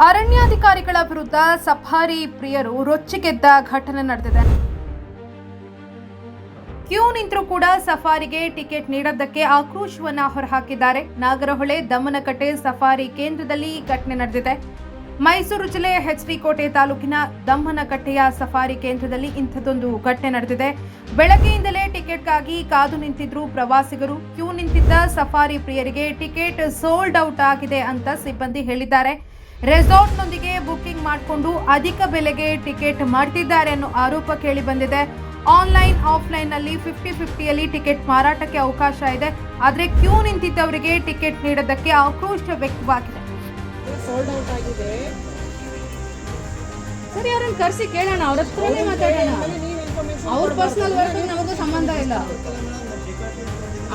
ಅರಣ್ಯಾಧಿಕಾರಿಗಳ ವಿರುದ್ಧ ಸಫಾರಿ ಪ್ರಿಯರು ರೊಚ್ಚಿಗೆದ್ದ ಘಟನೆ ನಡೆದಿದೆ. ಕ್ಯೂ ನಿಂತರೂ ಕೂಡ ಸಫಾರಿಗೆ ಟಿಕೆಟ್ ನೀಡದ್ದಕ್ಕೆ ಆಕ್ರೋಶವನ್ನ ಹೊರಹಾಕಿದ್ದಾರೆ. ನಾಗರಹೊಳೆ, ದಮನಕಟ್ಟೆ ಸಫಾರಿ ಕೇಂದ್ರದಲ್ಲಿ ಈ ಘಟನೆ ನಡೆದಿದೆ. ಮೈಸೂರು ಜಿಲ್ಲೆಯ ಹೆಚ್ಡಿ ಕೋಟೆ ತಾಲೂಕಿನ ದಮ್ಮನಕಟ್ಟೆಯ ಸಫಾರಿ ಕೇಂದ್ರದಲ್ಲಿ ಇಂಥದ್ದೊಂದು ಘಟನೆ ನಡೆದಿದೆ. ಬೆಳಗ್ಗೆಯಿಂದಲೇ ಟಿಕೆಟ್ಗಾಗಿ ಕಾದು ನಿಂತಿದ್ರು ಪ್ರವಾಸಿಗರು. ಕ್ಯೂ ನಿಂತಿದ್ದ ಸಫಾರಿ ಪ್ರಿಯರಿಗೆ ಟಿಕೆಟ್ ಸೋಲ್ಡ್ ಔಟ್ ಆಗಿದೆ ಅಂತ ಸಿಬ್ಬಂದಿ ಹೇಳಿದ್ದಾರೆ. ರೆಸಾರ್ಟ್ನೊಂದಿಗೆ ಬುಕಿಂಗ್ ಮಾಡಿಕೊಂಡು ಅಧಿಕ ಬೆಲೆಗೆ ಟಿಕೆಟ್ ಮಾಡ್ತಿದ್ದಾರೆ ಅನ್ನೋ ಆರೋಪ ಕೇಳಿ ಬಂದಿದೆ. ಆನ್ಲೈನ್ ಆಫ್ಲೈನ್ನಲ್ಲಿ ಫಿಫ್ಟಿ ಫಿಫ್ಟಿಯಲ್ಲಿ ಟಿಕೆಟ್ ಮಾರಾಟಕ್ಕೆ ಅವಕಾಶ ಇದೆ. ಆದರೆ ಕ್ಯೂ ನಿಂತಿದ್ದವರಿಗೆ ಟಿಕೆಟ್ ನೀಡೋದಕ್ಕೆ ಆಕ್ರೋಶ ವ್ಯಕ್ತವಾಗಿದೆ. ಸರ್ ಔಟ್ ಆಗಿದೆ. ಸರಿ ಅವ್ರನ್ನ ಕರ್ಸಿ ಕೇಳೋಣ. ಅವ್ರ ಹತ್ರನೇ ಮಾತಾಡೋಣ. ಅವ್ರ ಪರ್ಸನಲ್ ವರ್ಕ್ ನಮಗೂ ಸಂಬಂಧ ಇಲ್ಲ.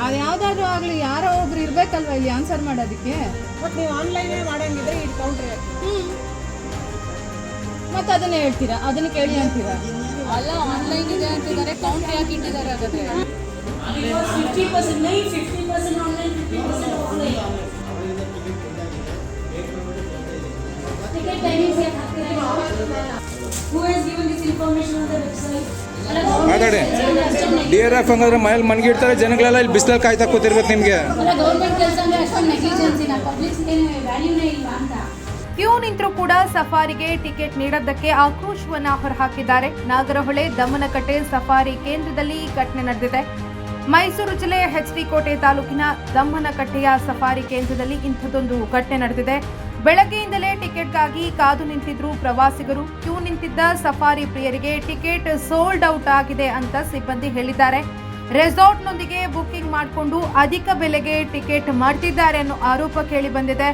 ಅದು ಯಾವ್ದಾದ್ರು ಆಗ್ಲಿ ಯಾರೋ ಒಬ್ರು ಇರ್ಬೇಕಲ್ವಾ ಇಲ್ಲಿ ಆನ್ಸರ್ ಮಾಡೋದಕ್ಕೆ? ಬಟ್ ನೀವು ಆನ್ಲೈನೇ ಮಾಡಂಗಿದ್ರೆ ಮತ್ತೆ ಅದನ್ನೇ ಹೇಳ್ತೀರಾ? ಅದನ್ನ ಕೇಳಿ ಅಂತೀರಾ? ಅಲ್ಲ ಆನ್ಲೈನ್ ಇದೆ ಅಂತಿದ್ದಾರೆ ಕೌಂಟ್ ಯಾಕೆ ಇಟ್ಟಿದ್ದಾರೆ ಹಾಗಾದ್ರೆ? ಮಾತಾಡಿ. ಡಿ ಆರ್ ಎಫ್ ಹಂಗಾದ್ರೆ ಮೈಲ್ ಮನ್ಗಿಡ್ತಾರೆ ಜನಗಳೆಲ್ಲ ಇಲ್ಲಿ ಬಿಸಿಲಲ್ಲಿ ಕಾಯ್ತಾ ಕೂತಿರ್ಬೇಕು ನಿಮಗೆ. ಗೌರ್ಮೆಂಟ್ ಕೆಲಸ ಅಂದ್ರೆ ಅಷ್ಟೊಂದು ನೆಗ್ಲಿಜೆನ್ಸಿ ಪಬ್ಲಿಕ್ ವ್ಯಾಲ್ಯೂನೇ ಇಲ್ವಾ ಅಂತ. ಕ್ಯೂ ನಿಂತರೂ ಕೂಡ ಸಫಾರಿಗೆ ಟಿಕೆಟ್ ನೀಡದ್ದಕ್ಕೆ ಆಕ್ರೋಶವನ್ನ ಹೊರಹಾಕಿದ್ದಾರೆ. ನಾಗರಹೊಳೆ, ದಮನಕಟ್ಟೆ, ಸಫಾರಿ ಕೇಂದ್ರದಲ್ಲಿ ಈ ಘಟನೆ ನಡೆದಿದೆ. ಮೈಸೂರು ಜಿಲ್ಲೆಯ ಕೋಟೆ ತಾಲೂಕಿನ ದಮ್ಮನಕಟ್ಟೆಯ ಸಫಾರಿ ಕೇಂದ್ರದಲ್ಲಿ ಇಂಥದ್ದೊಂದು ಘಟನೆ ನಡೆದಿದೆ. ಬೆಳಗ್ಗೆಯಿಂದಲೇ ಟಿಕೆಟ್ಗಾಗಿ ಕಾದು ನಿಂತಿದ್ರು ಪ್ರವಾಸಿಗರು. ಕ್ಯೂ ನಿಂತಿದ್ದ ಸಫಾರಿ ಪ್ರಿಯರಿಗೆ ಟಿಕೆಟ್ ಸೋಲ್ಡ್ ಔಟ್ ಆಗಿದೆ ಅಂತ ಸಿಬ್ಬಂದಿ ಹೇಳಿದ್ದಾರೆ. ರೆಸಾರ್ಟ್ನೊಂದಿಗೆ ಬುಕ್ಕಿಂಗ್ ಮಾಡಿಕೊಂಡು ಅಧಿಕ ಬೆಲೆಗೆ ಟಿಕೆಟ್ ಮಾಡ್ತಿದ್ದಾರೆ ಅನ್ನೋ ಆರೋಪ ಕೇಳಿ ಬಂದಿದೆ.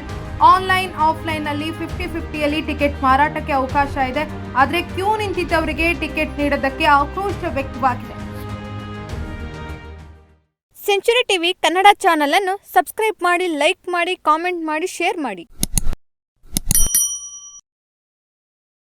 ಆನ್ಲೈನ್ ಆಫ್ಲೈನ್ನಲ್ಲಿ ಫಿಫ್ಟಿ ಫಿಫ್ಟಿಯಲ್ಲಿ ಟಿಕೆಟ್ ಮಾರಾಟಕ್ಕೆ ಅವಕಾಶ ಇದೆ. ಆದರೆ ಕ್ಯೂ ನಿಂತಿದ್ದವರಿಗೆ ಟಿಕೆಟ್ ನೀಡೋದಕ್ಕೆ ಆಕ್ರೋಶ ವ್ಯಕ್ತವಾಗಿದೆ. ಸೆಂಚುರಿ ಟಿವಿ ಕನ್ನಡ ಚಾನಲ್ ಅನ್ನು ಸಬ್ಸ್ಕ್ರೈಬ್ ಮಾಡಿ ಲೈಕ್ ಮಾಡಿ ಕಾಮೆಂಟ್ ಮಾಡಿ ಶೇರ್ ಮಾಡಿ.